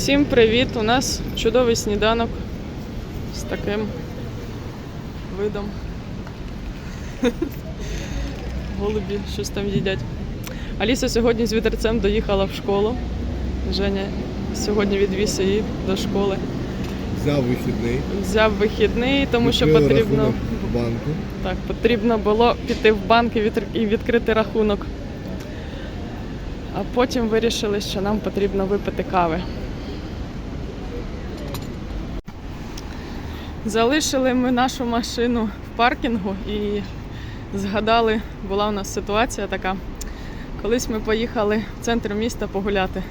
Всім привіт! У нас чудовий сніданок з таким видом. Голубі щось там їдять. Аліса сьогодні з вітерцем доїхала в школу. Женя сьогодні відвіз її до школи. Взяв вихідний. Взяв вихідний, тому що потрібно, рахунок в банку. так, потрібно було піти в банк і відкрити рахунок. А потім вирішили, що нам потрібно випити кави. Залишили ми нашу машину в паркінгу і згадали, була у нас ситуація така. Колись ми поїхали в центр міста погуляти,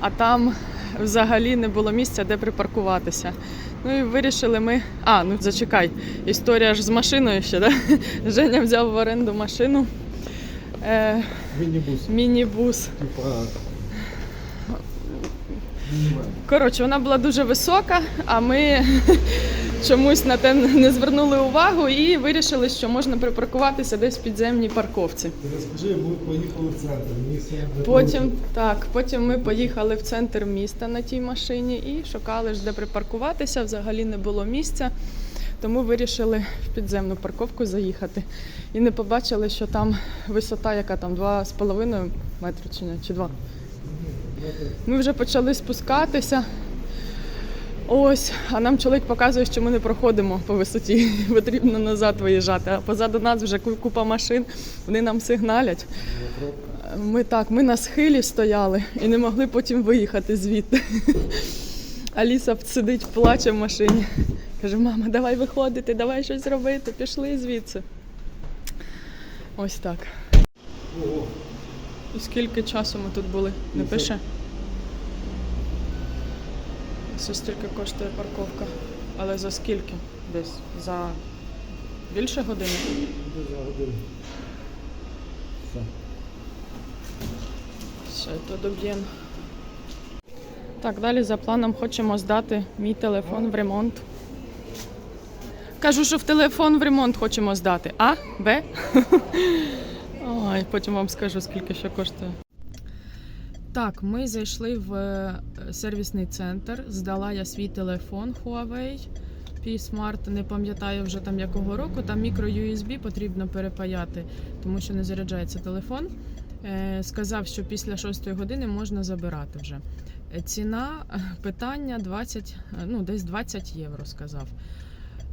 а там взагалі не було місця, де припаркуватися. Ну і вирішили ми. А, ну зачекай, історія ж з машиною ще, да? Женя взяв в оренду машину. Е, Мінібус. мінібус. Типа. Коротше, вона була дуже висока, а ми чомусь на те не звернули увагу і вирішили, що можна припаркуватися десь в підземній парковці. Ти розкажи, ми поїхали в центр. Все Потім так, потім ми поїхали в центр міста на тій машині і шукали де припаркуватися. Взагалі не було місця. Тому вирішили в підземну парковку заїхати. І не побачили, що там висота, яка там 2,5 метри чи не, чи 2. Ми вже почали спускатися. Ось, а нам чоловік показує, що ми не проходимо по висоті. Потрібно назад виїжджати. А позаду нас вже купа машин, вони нам сигналять. Ми так, ми на схилі стояли і не могли потім виїхати звідти. Аліса сидить, плаче в машині. Каже, мама, давай виходити, давай щось робити, пішли звідси. Ось так. Ого. І скільки часу ми тут були? Не Ну, пише? Це стільки коштує парковка. Але за скільки? Десь? За більше години? Дуже годину. Все. Все, то доб'єн. Так, далі за планом хочемо здати мій телефон в ремонт. Кажу, що в телефон в ремонт хочемо здати. А? Б? Ой, потім вам скажу, скільки що коштує. Так, ми зайшли в е, сервісний центр. Здала я свій телефон Huawei P-Smart. Не пам'ятаю вже там якого року. Там мікро USB потрібно перепаяти, тому що не заряджається телефон. Е, Сказав, що після 6 години можна забирати вже. Е, Ціна питання 20, е, ну десь 20 євро, сказав.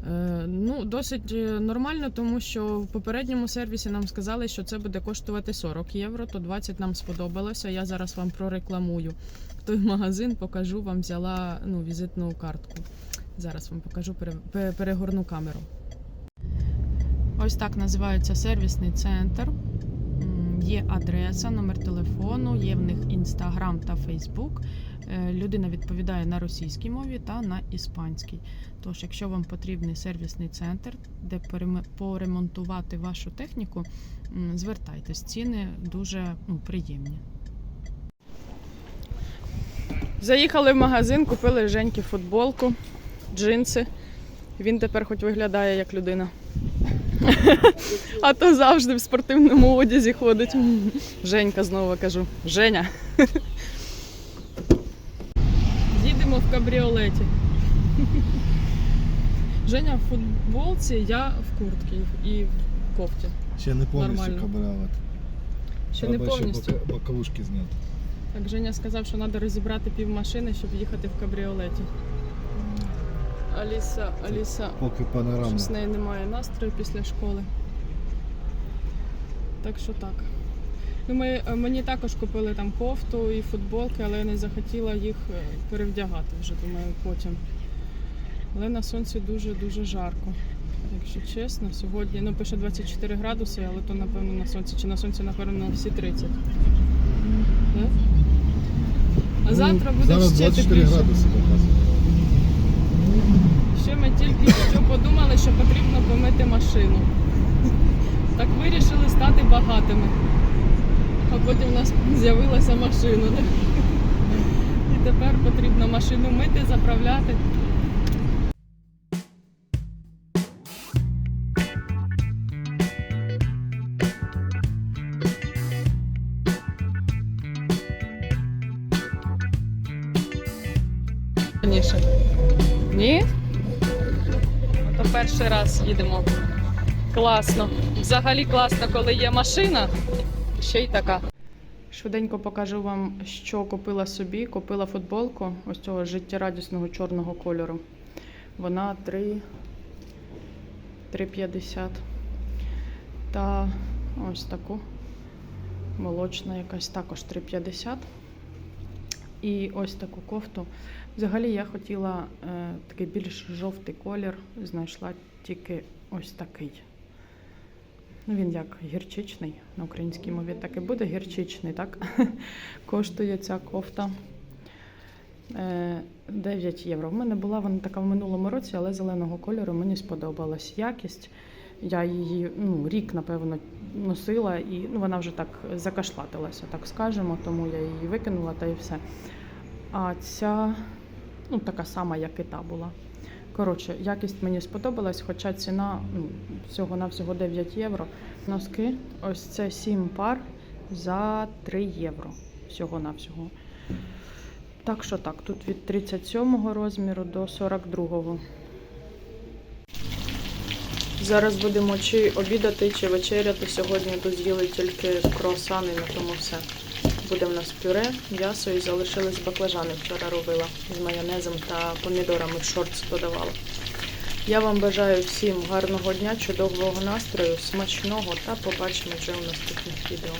Е, Ну, досить е, нормально, тому що в попередньому сервісі нам сказали, що це буде коштувати 40 євро, то 20 нам сподобалося. Я зараз вам прорекламую той магазин, покажу вам, взяла ну, візитну картку. Зараз вам покажу, перегорну камеру. Ось так називається сервісний центр. Є адреса, номер телефону, є в них інстаграм та фейсбук. Людина відповідає на російській мові та на іспанській. Тож, якщо вам потрібний сервісний центр, де поремонтувати вашу техніку, звертайтесь. Ціни дуже ну, приємні. Заїхали в магазин, купили Женьки футболку, джинси. Він тепер хоч виглядає як людина. А то завжди в спортивному одязі ходить. Женька знову кажу. Женя. Їдемо в кабріолеті. Женя в футболці, я в куртці і в кофті. Ще не повністю кабріолет. Ще не повністю. бока- боковушки зняти. Так, Женя сказав, що треба розібрати пів машини, щоб їхати в кабріолеті. Аліса, Аліса, Поки панорамно. щось в неї немає настрою після школи. Так що так. Ну, ми, е, мені також купили там кофту і футболки, але я не захотіла їх е, перевдягати вже, думаю, потім. Але на сонці дуже-дуже жарко. Якщо чесно, сьогодні ну, пише 24 градуси, але то напевно на сонці. Чи на сонці, напевно, всі 30. Да? А завтра Ну, буде Зараз ще 24 тепліше. градуси показує. Ще ми тільки що подумали, що потрібно помити машину. Так вирішили стати багатими. А потім у нас з'явилася машина. да? І тепер потрібно машину мити, заправляти. Ні? Перший раз їдемо. Класно. Взагалі класно, коли є машина. Ще й така. Швиденько покажу вам, що купила собі. Купила футболку ось цього життєрадісного чорного кольору. Вона 3 3,50. Та ось таку. Молочна якась також 3,50. І ось таку кофту. Взагалі я хотіла е, такий більш жовтий колір, знайшла тільки ось такий. Ну, він як гірчичний на українській мові, так і буде гірчичний, так? Коштує ця кофта е, 9 євро. В мене була вона така в минулому році, але зеленого кольору мені сподобалась якість. Я її ну, рік, напевно, носила і ну, вона вже так закашлатилася, так скажемо, тому я її викинула та і все. А ця ну, така сама, як і та була. Коротше, якість мені сподобалась, хоча ціна ну, всього-навсього 9 євро. Носки, ось це 7 пар за 3 євро. Всього-навсього. Так що так, тут від 37 розміру до 42. Зараз будемо чи обідати, чи вечеряти. Сьогодні тут з'їли тільки круасани, на тому все. Буде в нас пюре, м'ясо і залишились баклажани. Вчора робила з майонезом та помідорами в шорт додавала. Я вам бажаю всім гарного дня, чудового настрою, смачного та побачимо вже у наступних відео.